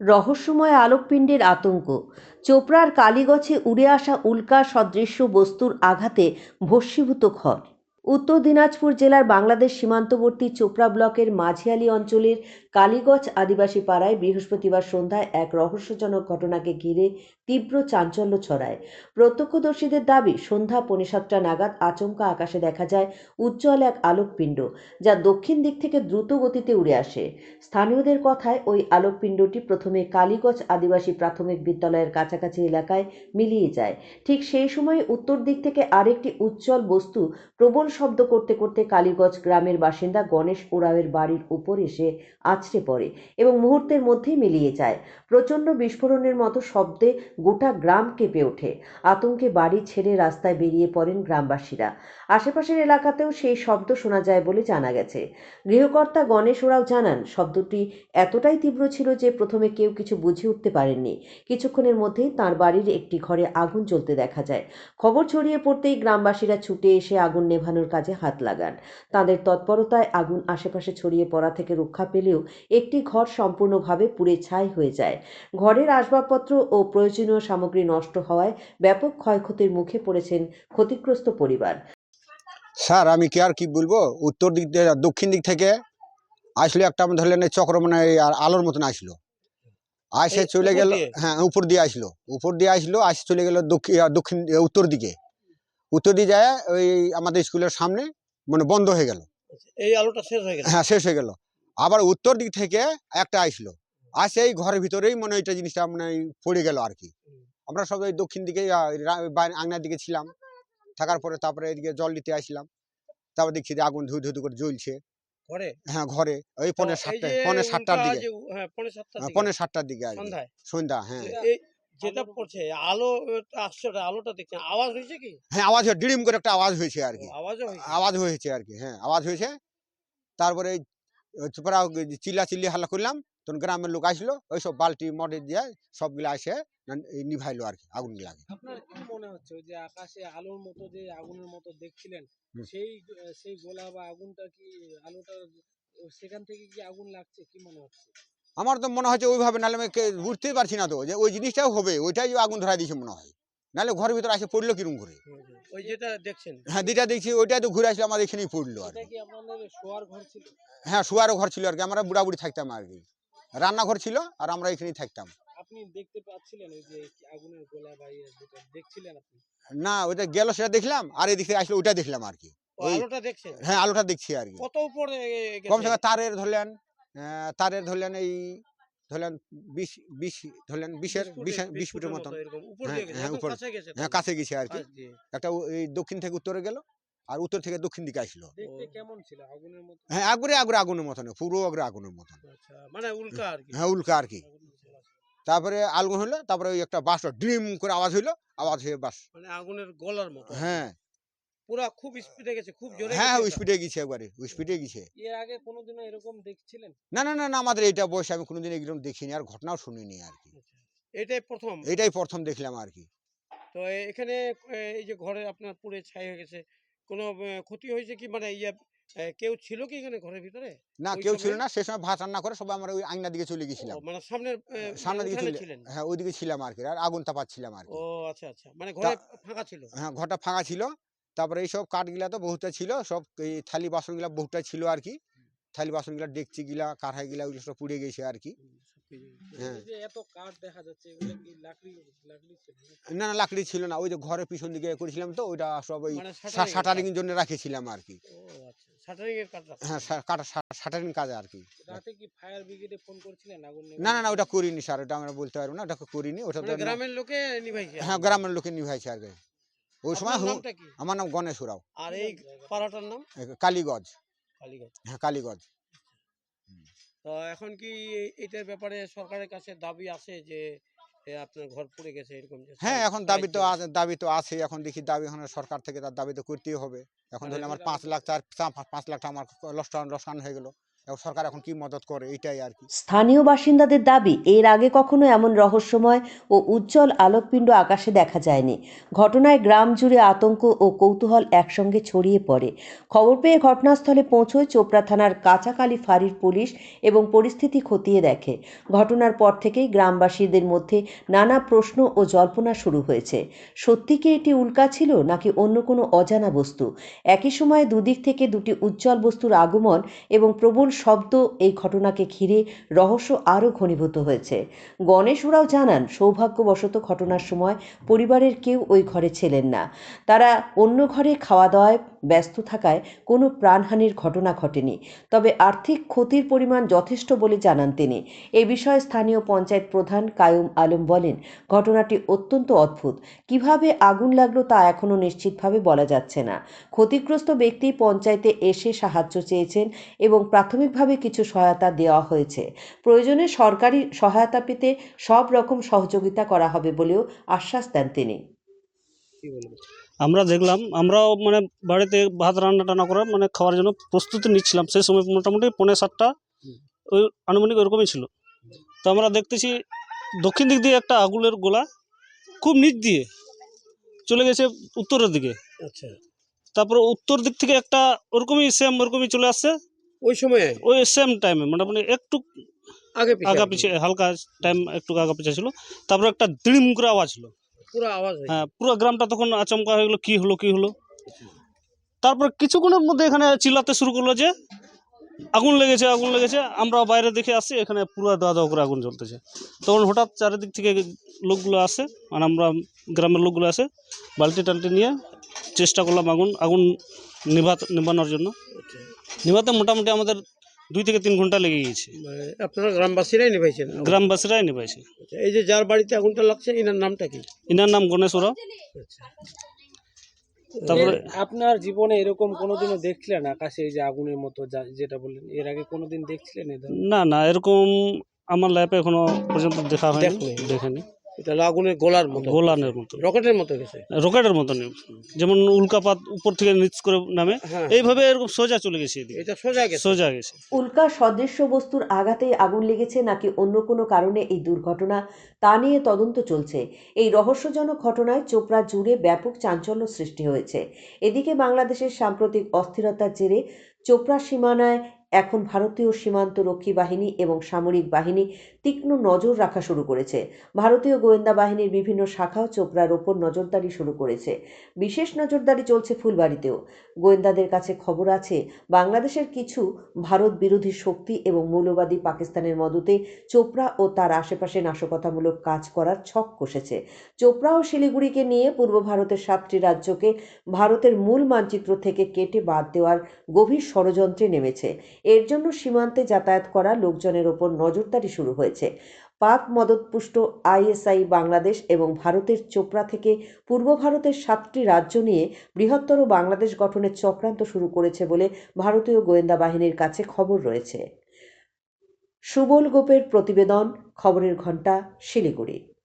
রহস্যময় আলোকপিণ্ডের আতঙ্ক। চোপড়ার কালীগছে উড়ে আসা উল্কা সদৃশ্য বস্তুর আঘাতে ভস্মীভূত ঘর। উত্তর দিনাজপুর জেলার বাংলাদেশ সীমান্তবর্তী চোপড়া ব্লকের মাঝিয়ালি অঞ্চলের কালীগঞ্জ আদিবাসী পাড়ায় বৃহস্পতিবার সন্ধ্যায় এক রহস্যজনক ঘটনাকে ঘিরে তীব্র চাঞ্চল্য ছড়ায়। প্রত্যক্ষদর্শীদের দাবি, সন্ধ্যা পৌনে সাতটা নাগাদ আচমকা আকাশে দেখা যায় উজ্জ্বল এক আলোকপিণ্ড, যা দক্ষিণ দিক থেকে দ্রুত গতিতে উড়ে আসে। স্থানীয়দের কথায়, ওই আলোকপিণ্ডটি প্রথমে কালীগঞ্জ আদিবাসী প্রাথমিক বিদ্যালয়ের কাছাকাছি এলাকায় মিলিয়ে যায়। ঠিক সেই সময় উত্তর দিক থেকে আরেকটি উজ্জ্বল বস্তু প্রবল শব্দ করতে করতে কালীগঞ্জ গ্রামের বাসিন্দা গণেশ ওরাওয়ের বাড়ির উপর এসে আছড়ে পড়ে এবং মুহূর্তের মধ্যেই মিলিয়ে যায়। প্রচণ্ড বিস্ফোরণের মতো শব্দে গোটা গ্রাম কেঁপে ওঠে। আতঙ্কে বাড়ি ছেড়ে রাস্তায় বেরিয়ে পড়েন গ্রামবাসীরা। আশেপাশের এলাকাতেও সেই শব্দ শোনা যায় বলে জানা গেছে। গৃহকর্তা গণেশ ওরাও জানান, শব্দটি এতটাই তীব্র ছিল যে প্রথমে কেউ কিছু বুঝে উঠতে পারেননি। কিছুক্ষণের মধ্যেই তার বাড়ির একটি ঘরে আগুন জ্বলতে দেখা যায়। খবর ছড়িয়ে পড়তেই গ্রামবাসীরা ছুটে এসে আগুন নেভানোর কাজে হাত লাগান। তাদের তৎপরতায় আগুন আশেপাশে ছড়িয়ে পড়া থেকে রক্ষা পেলেও একটি ঘর সম্পূর্ণভাবে পুড়ে ছাই হয়ে যায়। ঘরের আসবাবপত্র ও প্রয়োজনীয় সামগ্রী নষ্ট হওয়ায় ব্যাপক ক্ষয়ক্ষতির মুখে পড়েছেন ক্ষতিগ্রস্ত পরিবার। স্যার আমি কি আর কি বলব? উত্তর দিক থেকে দক্ষিণ দিক থেকে আসলে একটা ধরলেন চক্র মানে আর আলোর মতন আসলো। আসে চলে গেল হ্যাঁ উপর দিয়ে আসলো। উপর দিয়ে আসলো আসে চলে গেল দক্ষিণ দক্ষিণ উত্তর দিকে। উত্তর যায় ওই আমাদের স্কুলের সামনে মানে বন্ধ হয়ে গেল। এই আলোটা শেষ হয়ে গেছে হ্যাঁ শেষ হয়ে গেল। আবার উত্তর দিক থেকে একটা আসলো। আসে এই ঘরের ভিতরেই মানে ওইটা জিনিসটা মানে পড়ে গেল আর কি। আমরা সবাই দক্ষিণ দিকে আংনার দিকে ছিলাম। থাকার পরে তারপরে এদিকে জল নিতে আসলাম। তারপর দেখছি যে আগুন ধু ধু ধু করে জ্বলছে। ঘরে? হ্যাঁ ঘরে। ওই তো পৌনে এই সাতটা যে পৌনে সাতটার দিকে। হ্যাঁ সাতটার দিকে। সন্ধ্যা হ্যাঁ। যেটা পড়ছে আলো আসছে আলোটা দেখছেন আওয়াজ হয়েছে কি? হ্যাঁ আওয়াজ হয় ডিম করে একটা আওয়াজ হয়েছে আর কি। আওয়াজ হয়েছে আর কি হ্যাঁ আওয়াজ হয়েছে। তারপরে তারপরে চিল্লা চিল্লি হাল্লা করলাম তখন গ্রামের লোক আসলো ওই সব বালতি মডে দিয়ে সবগুলা এই নিভাইলো আর কি আগুন লাগে আপনার কি মনে হচ্ছে যে আকাশে আলোর মতো যে আগুনের মতো দেখছিলেন সেই সেই গোলা বা আগুনটা কি আলোটা সেখান থেকে কি আগুন লাগছে কি মনে হচ্ছে? আমার তো মনে হচ্ছে ওইভাবে নাহলে আমি বুঝতেই পারছি না তো যে ওই জিনিসটাও হবে ওইটাই আগুন ধরা দিয়েছে মনে হয়। নাহলে ঘরের ভিতরে আসে পড়ল কিরম করে? ওই যেটা দেখছেন? হ্যাঁ দিটা দেখছি ওইটাই তো ঘুরে আসলে আমাদের এখানেই পড়ল আর হ্যাঁ শোয়ারও ঘর ছিল আর কি আমরা বুড়াবুড়ি থাকতাম আর কি। রান্নাঘর ছিল আর আমরা এখানেই থাকতাম। আপনি দেখতে পাচ্ছিলেন ওই যে আগুনের গোলা বা ইয়ে যেটা দেখছিলেন আপনি? না ওইটা গেল সেটা দেখলাম আর এদিকে আসলে ওইটা দেখলাম আর কি। আলোটা দেখছেন? হ্যাঁ আলোটা দেখছি আর কি। কত উপরে কমসে কম তারের ধরলেন তারের ধরলেন এই ধরলেন বিশ বিশ ধরলেন বিশের বিশ ফুটের- মতন। হ্যাঁ, হ্যাঁ, উপর। কাছে গেছে হ্যাঁ কাছে গেছে আর কি। একটা এই দক্ষিণ থেকে উত্তরে গেল আর উত্তর থেকে দক্ষিণ দিকে আসলো। দেখতে ও। কেমন আগুনের মতো? হ্যাঁ আগুরে আগুরে আগুনের মতন পুরো আগুরে আগুনের মতন। আচ্ছা মানে উল্কা হ্যাঁ উল্কা আর কি। তারপরে আলগুন হলো তারপরে ওই একটা বাস ড্রিম করে আওয়াজ হইল আওয়াজ হয়ে বাস মানে আগুনের গলার মতো হ্যাঁ। পুরা খুব স্পিডে গেছে খুব জোরে হ্যাঁ স্পিডে গেছে একবারে স্পিডে গেছে। এর আগে কোনোদিনও এরকম দেখছিলেন? না না না না আমাদের এইটা বয়সে আমি কোনোদিন এরকম দেখিনি আর ঘটনাও শুনিনি আর কি। এটাই প্রথম? এটাই প্রথম দেখলাম আর কি। তো এখানে এই যে ঘরে আপনার পুড়ে ছাই হয়ে গেছে কোনো ক্ষতি হয়েছে কি? মানে ইয়ে কেউ ছিল কি এখানে ঘরের ভিতরে? না কেউ ছিল না সে সময় ভাত রান্না করে সবাই আমরা ওই আংনার দিকে চলে গেছিলাম। মানে সামনের সামনের মানে দিকে ছিলেন? হ্যাঁ ওইদিকে ছিলাম আর কি আর আগুন তাপাচ্ছিলাম আর কি। ও আচ্ছা আচ্ছা। মানে ঘরে ফাঁকা ছিল? হ্যাঁ ঘরটা ফাঁকা ছিল তারপরে এইসব কাঠগুলা তো বহুটা ছিল সব এই থালি বাসনগুলা বহুতটা ছিল আর কি। থালি বাসনগুলা ডেকচি গিলা কারহাই গিলা ওইগুলো সব পুড়ে গেছে। আর কি হ্যাঁ? না না লাকড়ি ছিল না ওই যে ঘরের পিছন দিকে করেছিলাম তো ওইটা সব ওই মানে এর শাটারিং এর জন্য রাখেছিলাম আর কি। আচ্ছা শাটারিং হ্যাঁ কাটা শাটারিং কাজ আর কি। না না না ওটা করিনি স্যার ওটা আমরা বলতে পারব না ওটা করিনি ওটা মানে গ্রামের লোকে নিভাইছে? হ্যাঁ গ্রামের লোকে নিভাইছে আর কি। ওই সময় আমার নাম গণেশ ওরাও আর এই পাড়াটার নাম? কালীগঞ্জ কালীগঞ্জ হ্যাঁ কালীগঞ্জ তো এখন কি এটার ব্যাপারে সরকারের কাছে দাবি আছে যে আপনার ঘর পুড়ে গেছে এরকম হ্যাঁ এখন দাবি তো দাবি তো আছে এখন দেখি দাবি এখন সরকার থেকে তার দাবি তো করতেই হবে। এখন ধরলে আমার পাঁচ লাখ চার পাঁচ- পাঁচ লাখ টাকা আমার লসকান লসকান হয়ে গেল। সরকার এখন কি মদত করে, এইটাই আর কি। স্থানীয় বাসিন্দাদের দাবি, এর আগে কখনো এমন রহস্যময় ও উজ্জ্বল আলোকপিণ্ড আকাশে দেখা যায়নি। ঘটনায় গ্রাম জুড়ে আতঙ্ক ও কৌতূহল একসঙ্গে ছড়িয়ে পড়ে। খবর পেয়ে ঘটনাস্থলে পৌঁছয় চোপড়া থানার কাঁচাকালি ফাঁড়ির পুলিশ এবং পরিস্থিতি খতিয়ে দেখে। ঘটনার পর থেকেই গ্রামবাসীদের মধ্যে নানা প্রশ্ন ও জল্পনা শুরু হয়েছে। সত্যি কি এটি উল্কা ছিল, নাকি অন্য কোনো অজানা বস্তু? একই সময়ে দুদিক থেকে দুটি উজ্জ্বল বস্তুর আগমন এবং প্রবল শব্দ এই ঘটনাকে ঘিরে রহস্য আরও ঘনীভূত হয়েছে। গণেশ ওরাও জানান, সৌভাগ্যবশত ঘটনার সময় পরিবারের কেউ ওই ঘরে ছিলেন না। তারা অন্য ঘরে খাওয়া দাওয়ায় ব্যস্ত থাকায় কোনো প্রাণহানির ঘটনা ঘটেনি। তবে আর্থিক ক্ষতির পরিমাণ যথেষ্ট বলে জানান তিনি। এ বিষয়ে স্থানীয় পঞ্চায়েত প্রধান কায়ুম আলম বলেন, ঘটনাটি অত্যন্ত অদ্ভুত। কীভাবে আগুন লাগল তা এখনও নিশ্চিতভাবে বলা যাচ্ছে না। ক্ষতিগ্রস্ত ব্যক্তি পঞ্চায়েতে এসে সাহায্য চেয়েছেন এবং প্রাথমিকভাবে কিছু সহায়তা দেওয়া হয়েছে। প্রয়োজনে সরকারি সহায়তা পেতে সব রকম সহযোগিতা করা হবে বলেও আশ্বাস দেন তিনি। আমরা দেখলাম আমরাও মানে বাড়িতে ভাত রান্না টান্না করে মানে খাওয়ার জন্য প্রস্তুতি নিচ্ছিলাম। সেই সময় মোটামুটি পৌনে সাতটা ওই আনুমানিক ওরকমই ছিল। তো আমরা দেখতেছি দক্ষিণ দিক দিয়ে একটা আগুলের গোলা খুব নিচ দিয়ে চলে গেছে উত্তরের দিকে। আচ্ছা। তারপরে উত্তর দিক থেকে একটা ওরকমই সেম ওরকমই চলে আসছে। ওই সময়ে? ওই সেম টাইমে মোটামুটি একটু আগে পিছে আগা পিছিয়ে হালকা টাইম একটু আগা পিছিয়ে ছিল। তারপরে একটা দিড়িম করে আওয়াজ হলো পুরো আওয়াজ হ্যাঁ পুরো গ্রামটা তখন আচমকা হয়ে গেলো কী হলো কী হলো। তারপর কিছুক্ষণের মধ্যে এখানে চিল্লাতে শুরু করল যে আগুন লেগেছে আগুন লেগেছে আমরা বাইরে দেখে আসি এখানে পুরো দাওয়া দাওয়া করে আগুন জ্বলতেছে। তখন হঠাৎ চারিদিক থেকে লোকগুলো আসে আর আমরা গ্রামের লোকগুলো আসে বালতি টালতি নিয়ে চেষ্টা করলাম আগুন আগুন নিভাত নিভানোর জন্য। আচ্ছা। নিভাতে মোটামুটি আমাদের দুই থেকে তিন ঘণ্টা লেগে গিয়েছে। মানে আপনারা গ্রামবাসীরাই নিভাইছেন? গ্রামবাসীরাই নিভাইছে। আচ্ছা, এই যে যার বাড়িতে আগুনটা লাগছে এনার নামটা কি? ইনার নাম গণেশ ওরাও। আচ্ছা। তারপরে আপনার জীবনে এরকম কোনোদিনও দেখছিলেন আকাশে এই যে আগুনের মতো যা- যেটা বললেন? এর আগে কোনোদিন দেখছিলেন? না না এরকম আমার লাইফে এখনও পর্যন্ত দেখা হয়নি। দেখনি। দেখেনি এটা আগুনের গোলার মতো গোলানের মতো। রকেটের মতো গেছে রকেটের মতন যেমন উল্কাপাত উপর থেকে নিচ করে নামে হ্যাঁ। এইভাবে এরকম সোজা চলে গেছে এটা সোজা গেছে। সোজা গেছে। উল্কা সদৃশ্য বস্তুর আঘাতেই আগুন লেগেছে নাকি অন্য কোনো কারণে এই দুর্ঘটনা তা নিয়ে তদন্ত চলছে। এই রহস্যজনক ঘটনায় চোপড়া জুড়ে ব্যাপক চাঞ্চল্য সৃষ্টি হয়েছে। এদিকে বাংলাদেশের সাম্প্রতিক অস্থিরতার জেরে চোপড়া সীমানায় এখন ভারতীয় সীমান্ত রক্ষী বাহিনী এবং সামরিক বাহিনী তীক্ষ্ণ নজর রাখা শুরু করেছে। ভারতীয় গোয়েন্দা বাহিনীর বিভিন্ন শাখাও চোপড়ার ওপর নজরদারি শুরু করেছে। বিশেষ নজরদারি চলছে ফুলবাড়িতেও। গোয়েন্দাদের কাছে খবর আছে, বাংলাদেশের কিছু ভারত বিরোধী শক্তি এবং মৌলবাদী পাকিস্তানের মদতে চোপড়া ও তার আশেপাশে নাশকতামূলক কাজ করার ছক কষেছে। চোপড়া ও শিলিগুড়িকে নিয়ে পূর্ব ভারতের সাতটি রাজ্যকে ভারতের মূল মানচিত্র থেকে কেটে বাদ দেওয়ার গভীর ষড়যন্ত্রে নেমেছে। এর জন্য সীমান্তে যাতায়াত করা লোকজনের ওপর নজরদারি শুরু হয়েছে। পাক মদতপুষ্ট আইএসআই বাংলাদেশ এবং ভারতের চোপড়া থেকে পূর্ব ভারতের সাতটি রাজ্য নিয়ে বৃহত্তর বাংলাদেশ গঠনের চক্রান্ত শুরু করেছে বলে ভারতীয় গোয়েন্দা বাহিনীর কাছে খবর রয়েছে। সুবল গোপের প্রতিবেদন, খবরের ঘণ্টা, শিলিগুড়ি।